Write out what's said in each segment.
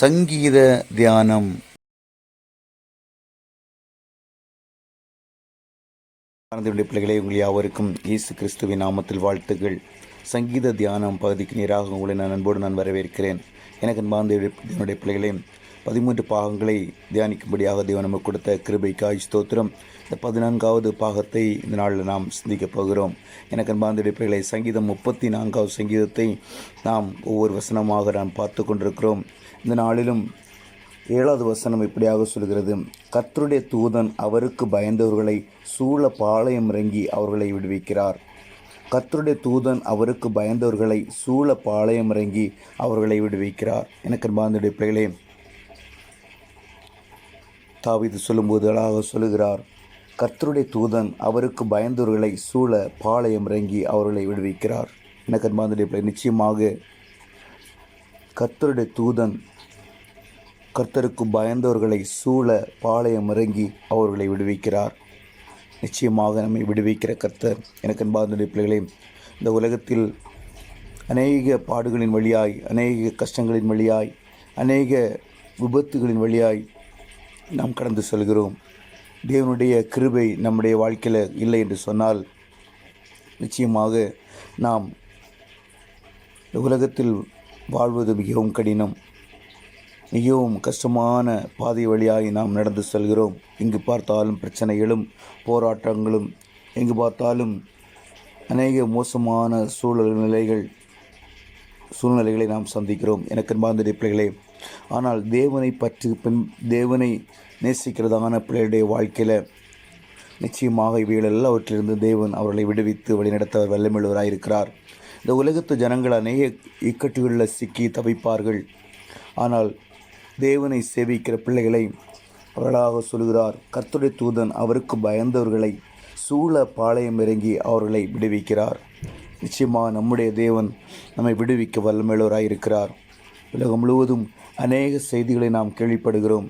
சங்கீத தியானம். ஆனந்தமுடைய பிள்ளைகளே உங்கள் யாவருக்கும் இயேசு கிறிஸ்துவின் நாமத்தில் வாழ்த்துகள். சங்கீத தியானம் பகுதிக்கு நேராக உங்களை நான் அன்போடு நான் வரவேற்கிறேன். எனக்கு அன்பார்ந்த என்னுடைய பிள்ளைகளே பதிமூன்று பாகங்களை தியானிக்கும்படியாக தேவன் நமக்கு கொடுத்த கிருபைக்காய் ஸ்தோத்திரம். இந்த பதினான்காவது பாகத்தை இந்த நாளில் நாம் சிந்திக்கப் போகிறோம். எனக்கு அன்பார்ந்த சங்கீதம் முப்பத்தி நான்காவது சங்கீதத்தை நாம் ஒவ்வொரு வசனமாக நாம் பார்த்து கொண்டிருக்கிறோம். இந்த நாளிலும் ஏழாவது வசனம் இப்படியாக சொல்கிறது. கர்த்தருடைய தூதன் அவருக்கு பயந்தவர்களை சூழ பாளையம் இறங்கி அவர்களை விடுவிக்கிறார். கர்த்தருடைய தூதன் அவருக்கு பயந்தவர்களை சூழ பாளையம் இறங்கி அவர்களை விடுவிக்கிறார். எனக்கு அன்பார்ந்த பிள்ளைகளே தாவிது சொல்லும்போது அழகாக சொல்லுகிறார் கர்த்தருடைய தூதன் அவருக்கு பயந்தவர்களை சூழ பாளையம் இறங்கி அவர்களை விடுவிக்கிறார். எனக்கு அன்பார்ந்த பிள்ளை நிச்சயமாக கர்த்தருடைய தூதன் கர்த்தருக்கு பயந்தவர்களை சூழ பாளையம் இறங்கி அவர்களை விடுவிக்கிறார். நிச்சயமாக நம்மை விடுவிக்கிற கர்த்தர். எனக்கு அன்பார்ந்த பிள்ளைகளே இந்த உலகத்தில் அநேக பாடுகளின் வழியாய் அநேக கஷ்டங்களின் வழியாய் அநேக விபத்துகளின் வழியாய் நாம் கடந்து செல்கிறோம். தேவனுடைய கிருபை நம்முடைய வாழ்க்கையில் இல்லை என்று சொன்னால் நிச்சயமாக நாம் உலகத்தில் வாழ்வது மிகவும் கடினம். மிகவும் கஷ்டமான பாதை வழியாகி நாம் நடந்து செல்கிறோம். எங்கு பார்த்தாலும் பிரச்சனைகளும் போராட்டங்களும் எங்கு பார்த்தாலும் அநேக மோசமான சூழல் நிலைகள் சூழ்நிலைகளை நாம் சந்திக்கிறோம். எனக்கு அன்பார்ந்த பிள்ளைகளே ஆனால் தேவனை பற்றி பின் தேவனை நேசிக்கிறதான பிள்ளையுடைய வாழ்க்கையில் நிச்சயமாக இவைகள் எல்லாவற்றிலிருந்து தேவன் அவர்களை விடுவித்து வழிநடத்த வல்லமிழுவராக இருக்கிறார் இந்த உலகத்து ஜனங்கள் அநேக இக்கட்டுகளில் சிக்கி தவிப்பார்கள். ஆனால் தேவனை சேவிக்கிற பிள்ளைகளை அவர்களாக சொல்கிறார் கர்த்துடைய தூதன் அவருக்கு பயந்தவர்களை சூழ பாளையம் இறங்கி அவர்களை விடுவிக்கிறார். நிச்சயமாக நம்முடைய தேவன் நம்மை விடுவிக்க வல்லமேலோராக இருக்கிறார் உலகம் முழுவதும் அநேக செய்திகளை நாம் கேள்விப்படுகிறோம்.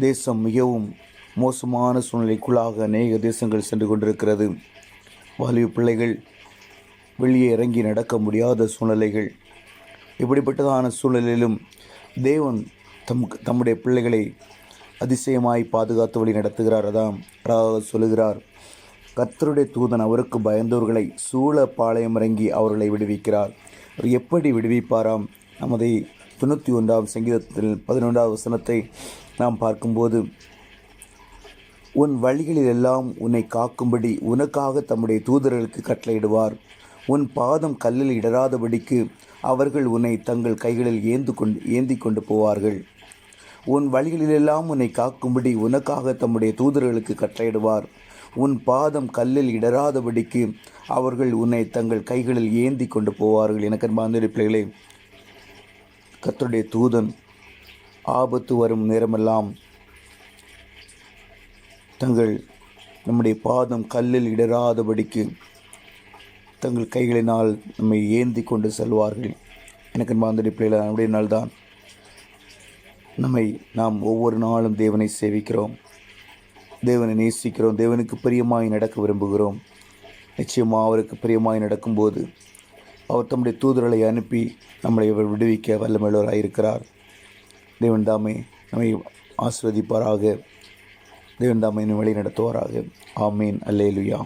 தேசம் மிகவும் மோசமான சூழ்நிலைக்குள்ளாக அநேக தேசங்கள் சென்று கொண்டிருக்கிறது. வாலிப பிள்ளைகள் வெளியே இறங்கி நடக்க முடியாத சூழ்நிலைகள். இப்படிப்பட்டதான சூழ்நிலையிலும் தேவன் தம் தம்முடைய பிள்ளைகளை அதிசயமாய் பாதுகாத்து வழி நடத்துகிறார். அதான் அழகாக சொல்லுகிறார் கர்த்தருடைய தூதன் அவருக்கு பயந்தவர்களை சூழ பாளையம் இறங்கி அவர்களை விடுவிக்கிறார். அவர் எப்படி விடுவிப்பாராம்? நமதை தொண்ணூற்றி ஒன்றாம் சங்கீதத்தில் பதினொன்றாவது வசனத்தை நாம் பார்க்கும்போது உன் வழிகளில் எல்லாம் உன்னை காக்கும்படி உனக்காக தம்முடைய தூதர்களுக்கு கட்டளையிடுவார். உன் பாதம் கல்லில் இடராதபடிக்கு அவர்கள் உன்னை தங்கள் கைகளில் ஏந்து கொண்டு ஏந்தி கொண்டு போவார்கள். உன் வழிகளிலெல்லாம் உன்னை காக்கும்படி உனக்காக தம்முடைய தூதர்களுக்கு கட்டளையிடுவார். உன் பாதம் கல்லில் இடராதபடிக்கு அவர்கள் உன்னை தங்கள் கைகளில் ஏந்தி கொண்டு போவார்கள். எனக்கு அன்பார்ந்த பிள்ளைகளே கத்தருடைய தூதன் ஆபத்து வரும் நேரமெல்லாம் தங்கள் நம்முடைய பாதம் கல்லில் இடராதபடிக்கு தங்கள் கைகளினால் நம்மை ஏந்தி கொண்டு செல்வார்கள். எனக்கு மாந்தடி பிள்ளைகள் நம்முடைய நாள்தான். நம்மை நாம் ஒவ்வொரு நாளும் தேவனை சேவிக்கிறோம். தேவனை நேசிக்கிறோம். தேவனுக்கு பிரியமாய் நடக்க விரும்புகிறோம். நிச்சயமாக அவருக்கு பிரியமாய் நடக்கும்போது அவர் தம்முடைய தூதர்களை அனுப்பி நம்மளை இவர் விடுவிக்க வல்லமையுள்ளவராக இருக்கிறார். தேவன் தாமே நம்மை ஆஸ்வதிப்பாராக தேவன் தாமே வழி நடத்துவாராக ஆமீன். அல்லேலுயா.